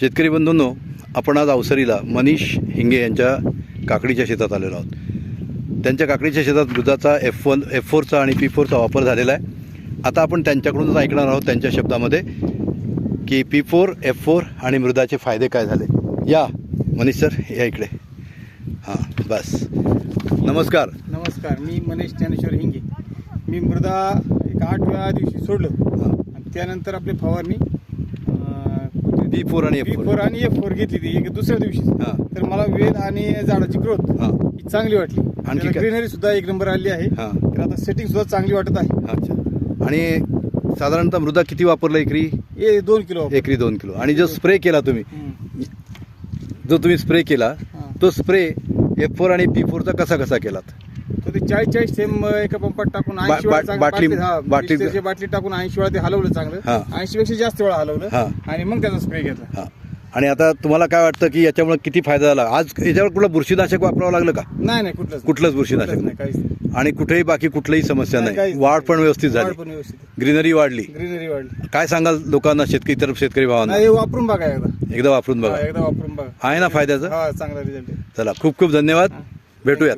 शेतकरी बंधूंनो आपण आज अवसरीला मनीष हिंगे यांच्या काकडीच्या शेतात आलेलो आहोत. त्यांच्या काकडीच्या शेतात दुधाचा एफ वन एफ फोरचा आणि पी फोरचा वापर झालेला आहे. आता आपण त्यांच्याकडूनच ऐकणार आहोत त्यांच्या शब्दामध्ये की पी फोर एफ फोर आणि मृदाचे फायदे काय झाले. या मनीष सर या इकडे. हां बस. नमस्कार. नमस्कार मी मनीष ज्ञानेश्वर हिंगे. मी मृदा एक आठव्या दिवशी सोडलं. हां. आणि त्यानंतर आपली फवारणी पी फोर आणि बी फोर आणि एफ फोर घेतली ती एक दुसऱ्या दिवशी. हां. तर मला वेल आणि झाडाची ग्रोथ हां. ही चांगली वाटली. आणखी काय? ग्रीनरी सुद्धा एक नंबर आली आहे. हां. तर आता सेटिंग सुद्धा चांगली वाटत आहे. अच्छा. आणि साधारणतः मृदा किती वापरला एकरी? हे दोन किलो एकरी दोन किलो. आणि जो स्प्रे केला तुम्ही हम्म. जो तुम्ही स्प्रे केला हां. तो स्प्रे एफ फोर आणि पी फोरचा कसा कसा केलात? तो ते चाळीस चाळीस थेंब एका पंपात टाकून बा- ऐंशी वेळा बा- चांगलं बाटली- बाटलीत- हा, मिक्सरची बाटली टाकून ऐंशी वेळा ते हलवलं हां. चांगलं. ऐंशी पेक्षा जास्त वेळा हलवलं. हां. आणि मग त्याचा स्प्रे घेतला. हां. आणि आता तुम्हाला काय वाटतं की याच्यामुळे किती फायदा झाला? आज याच्यावर कुठलं बुरशीनाशक वापरावं लागलं का? नाही नाही कुठलंच कुठलंच बुरशीनाशक कुठलंच नाही. काहीच नाही. आणि कुठेही बाकी कुठलीही समस्या नाही, नाही. काहीच वाढ. पण व्यवस्थित वाढ झाली. पण व्यवस्थित ग्रीनरी वाढली. ग्रीनरी वाढली. काय सांगाल लोकांना शेतकरी इतर शेतकरी भावांना? नाही हे वापरून बघा एकदा. एकदा वापरून हा, बघा एकदा वापरून बघा. आहे ना फायद्याचं? हा चांगला रिझल्ट आहे. चला खूप खूप धन्यवाद. भेटूयात.